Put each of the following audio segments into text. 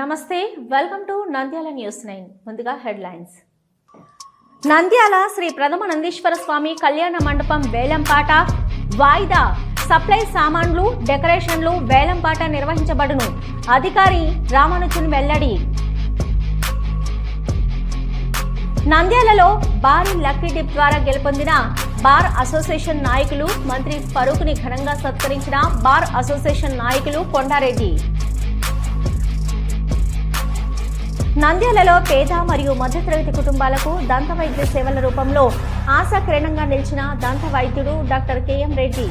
నమస్తే welcome to Nandyal news nine ముందుగా headlines Nandyal Shri ప్రథమ నందీశ్వర స్వామి కళ్యాణ మండపం వేలంపాట వాయిదా. సప్లై సామాన్లు డెకరేషన్లు వేలంపాట నిర్వహించబడును. అధికారి రామానుజన్ వెల్లడి. నంద్యాలలో భారీ లక్కీ డిప్ ద్వారా గెలుపొందిన బార్ అసోసియేషన్ నాయకులు మంత్రి ఫరూక్ని ఘనంగా సత్కరించిన బార్ అసోసియేషన్ నాయకులు కొండారెడ్డి. నంద్యాలలో పేద మరియు మధ్యతరగతి కుటుంబాలకు దంత వైద్య సేవల రూపంలో ఆశాకిరణంగా నిలిచిన దంత వైద్యుడు డాక్టర్ కెఎం రెడ్డి.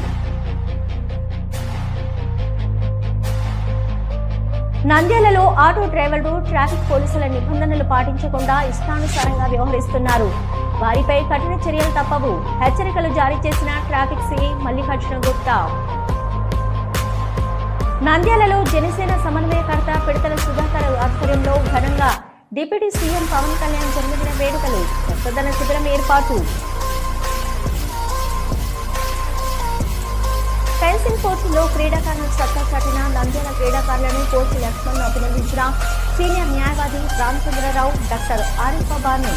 నంద్యాలలో ఆటో డ్రైవర్లు ట్రాఫిక్ పోలీసుల నిబంధనలు పాటించకుండా ఇష్టానుసారంగా వ్యవహరిస్తున్నారు. వారిపై కఠిన చర్యలు తప్పవు. హెచ్చరికలు జారీ చేసిన ట్రాఫిక్ సిఐ మల్లికార్జున గుప్తా. నంద్యాలలో జనసేన సమన్వయకర్త పిడతల సుధాకర్ డిప్యూటీ సీఎం పవన్ కళ్యాణ్ జన్మదిన వేడుకలు రక్తదాన శిబిరం ఏర్పాటు. ఫెన్సింగ్ పోటీలో క్రీడాకారులు సత్తా చాటిన నంద్యాల క్రీడాకారులను కోచ్ లక్ష్మణ్ అభినందించిన సీనియర్ న్యాయవాది రామచంద్రరావు డాక్టర్ ఆరిఫా బాను.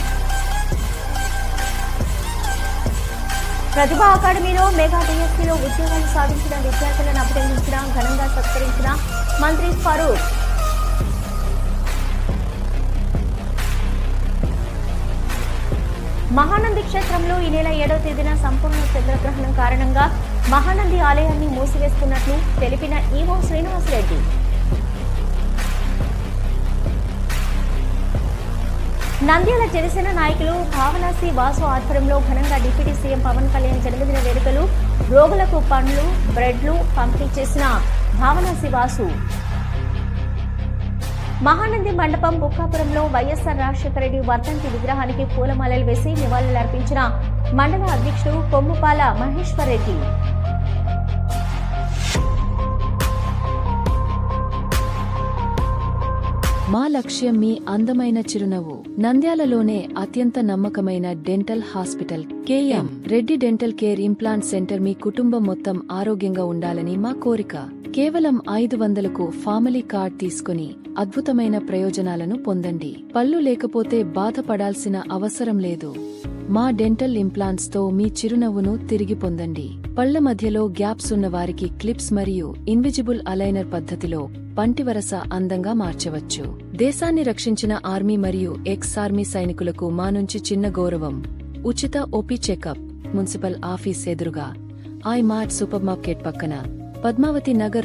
ప్రతిభా అకాడమీలో మెగా డిఎస్సీలో ఉద్యోగాలు సాధించిన విద్యార్థులను అభినందించిన ఘనంగా సత్కరించిన మంత్రి ఫరూక్. మహానంది క్షేత్రంలో ఈ నెల ఏడవ తేదీన సంపూర్ణ చంద్రగ్రహణం కారణంగా మహానంది ఆలయాన్ని మూసివేస్తున్నట్లు తెలిపిన ఈవో శ్రీనివాసరెడ్డి నంద్యాల జనసేన నాయకులు భావనాసి వాసు ఆధ్వర్యంలో ఘనంగా డిప్యూటీ సీఎం పవన్ కళ్యాణ్ జన్మదిన వేడుకలు రోగులకు పండ్లు బ్రెడ్లు పంపిణీ చేసిన భావనాసి వాసు. మహానంది మండపం బుక్కాపురంలో వైఎస్ఆర్ రాజశేఖర రెడ్డి వర్ధంతి విగ్రహానికి పూలమాలలు వేసి నివాళులర్పించిన మండల అధ్యక్షుడు కొమ్ముపాల మహేశ్వర్ రెడ్డి. మా లక్ష్యం మీ అందమైన చిరునవ్వు. నంద్యాలలోనే అత్యంత నమ్మకమైన dental hospital K M. Reddy dental care implant centre మీ కుటుంబం మొత్తం ఆరోగ్యంగా ఉండాలని మా కోరిక. కేవలం ఐదు వందలకు ఫామిలీ కార్డ్ తీసుకుని అద్భుతమైన ప్రయోజనాలను పొందండి. పళ్ళు లేకపోతే బాధపడాల్సిన అవసరం లేదు. మా డెంటల్ ఇంప్లాంట్స్తో మీ చిరునవ్వును తిరిగి పొందండి. పళ్ళ మధ్యలో గ్యాప్స్ ఉన్న వారికి క్లిప్స్ మరియు ఇన్విజిబుల్ అలైనర్ పద్ధతిలో పంటివరస అందంగా మార్చవచ్చు. దేశాన్ని రక్షించిన ఆర్మీ మరియు ఎక్స్ ఆర్మీ సైనికులకు మా నుంచి చిన్న గౌరవం. ఉచిత ఓపీ చెకప్ మున్సిపల్ ఆఫీస్ ఎదురుగా. ఐ మార్ట్ సూపర్ మార్కెట్ పక్కన. పద్మావతి నగర్